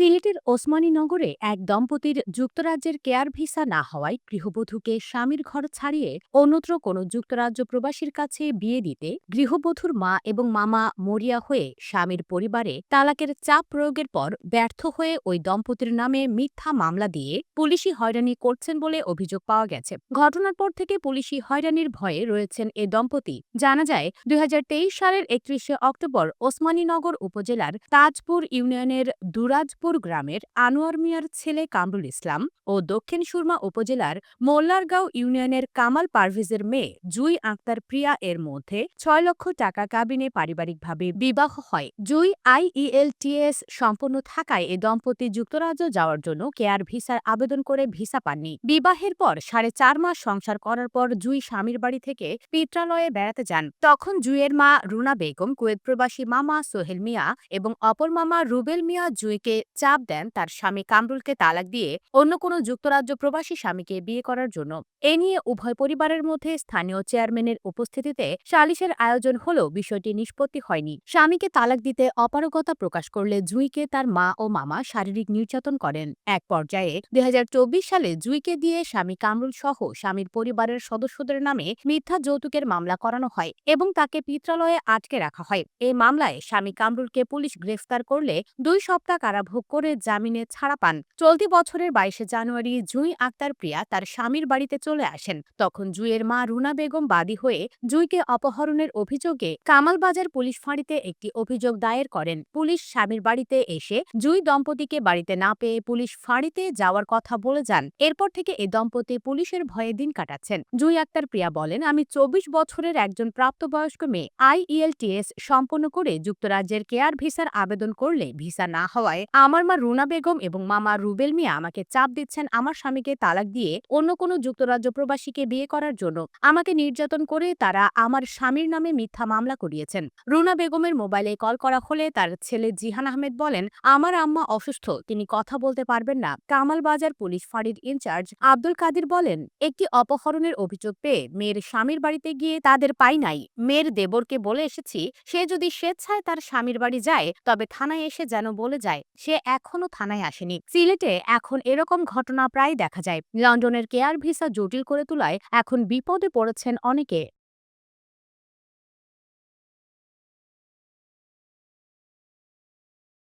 সিলেটের ওসমানীনগরে এক দম্পতির যুক্তরাজ্যের কেয়ার ভিসা না হওয়ায় গৃহবধূকে স্বামীর ঘর ছাড়িয়ে অন্যত্র কোনো যুক্তরাজ্য প্রবাসীর কাছে বিয়ে দিতে গৃহবধূর মা এবং মামা মরিয়া হয়ে স্বামীর পরিবারে তালাকের চাপ প্রয়োগের পর ব্যর্থ হয়ে ওই দম্পতির নামে মিথ্যা মামলা দিয়ে পুলিশি হয়রানি করছেন বলে অভিযোগ পাওয়া গেছে। ঘটনার পর থেকে পুলিশি হয়রানির ভয়ে রয়েছেন এ দম্পতি। জানা যায়, দুই হাজার তেইশ সালের একত্রিশে অক্টোবর ওসমানীনগর উপজেলার তাজপুর ইউনিয়নের দুরাজপুর গ্রামের আনোয়ার মিয়ার ছেলে কামরুল ইসলাম ও দক্ষিণ সুরমা উপজেলার মোল্লারগাঁও ইউনিয়নের কামাল পারভেজের মেয়ে জুই আক্তার প্রিয়া এর মধ্যে ছয় লক্ষ টাকা কাবিনে পারিবারিকভাবে বিবাহ হয়। জুই আইইএলটিএস সম্পন্ন থাকায় এ দম্পতি যুক্তরাজ্য যাওয়ার জন্য কেয়ার ভিসার আবেদন করে ভিসা পাননি। বিবাহের পর সাড়ে চার মাস সংসার করার পর জুই স্বামীর বাড়ি থেকে পিত্রালয়ে বেড়াতে যান। তখন জুইয়ের মা রুনা বেগম কুয়েত প্রবাসী মামা সোহেল মিয়া এবং অপর মামা রুবেল মিয়া জুইকে চাপ দেন। তার স্বামী কামরুলকে তালাক দিয়ে অন্য কোনো যুক্তরাজ্য প্রবাসী স্বামীকে বিয়ে করার জন্য। এ নিয়ে উভয় পরিবারের মধ্যে স্থানীয় চেয়ারম্যানের উপস্থিতিতে সালিশের আয়োজন হলেও বিষয়টি নিষ্পত্তি হয়নি। স্বামীকে তালাক দিতে অপারগতা প্রকাশ করলে জুইকে তার মা ও মামা শারীরিক নির্যাতন করেন। এক পর্যায়ে দুই হাজার চব্বিশ সালে জুইকে দিয়ে স্বামী কামরুল সহ স্বামীর পরিবারের সদস্যদের নামে মিথ্যা যৌতুকের মামলা করানো হয় এবং তাকে পিত্রালয়ে আটকে রাখা হয়। এই মামলায় স্বামী কামরুলকে পুলিশ গ্রেফতার করলে দুই সপ্তাহ কারাভোগ করে জামিনে ছাড়া পান। চলতি বছরের বাইশে জানুয়ারি জুই আক্তার প্রিয়া তার স্বামীর বাড়িতে চলে আসেন। তখন জুইয়ের মা রুনা বেগম বাদী হয়ে জুইকে অপহরণের অভিযোগে কামালবাজার পুলিশ ফাঁড়িতে একটি অভিযোগ দায়ের করেন। পুলিশ স্বামীর বাড়িতে এসে জুই দম্পতিকে বাড়িতে না পেয়ে পুলিশ ফাঁড়িতে যাওয়ার কথা বলে যান। এরপর থেকে এ দম্পতি পুলিশের ভয়ে দিন কাটাচ্ছেন। জুই আক্তার প্রিয়া বলেন, আমি চব্বিশ বছরের একজন প্রাপ্তবয়স্ক মেয়ে। আইইএলটিএস সম্পন্ন করে যুক্তরাজ্যের কেয়ার ভিসার আবেদন করলে ভিসা না হওয়ায় আমার মা রুনা বেগম এবং মামা রুবেল মিয়া আমাকে চাপ দিচ্ছেন আমার স্বামীকে তালাক দিয়ে অন্য কোনো যুক্তরাজ্য প্রবাসীকে বিয়ে করার জন্য। আমাকে নির্যাতন করে তারা আমার স্বামীর নামে মিথ্যা মামলা করিয়েছেন। রুনা বেগমের মোবাইলে কল করা হলে তার ছেলে জিহান আহমেদ বলেন, আমার আম্মা অসুস্থ, তিনি কথা বলতে পারবেন না। কামাল বাজার পুলিশ ফাঁড়ির ইনচার্জ আব্দুল কাদির বলেন, একটি অপহরণের অভিযোগ পেয়ে মেয়ের স্বামীর বাড়িতে গিয়ে তাদের পাই নাই। মেয়ের দেবরকে বলে এসেছি, সে যদি স্বেচ্ছায় তার স্বামীর বাড়ি যায়, তবে থানায় এসে যেন বলে যায়, সে এখনও থানায় আসেনি। সিলেটে এখন এরকম ঘটনা প্রায় দেখা যায়। লন্ডনের কেয়ার ভিসা জটিল করে তোলায় এখন বিপদে পড়েছেন অনেকে।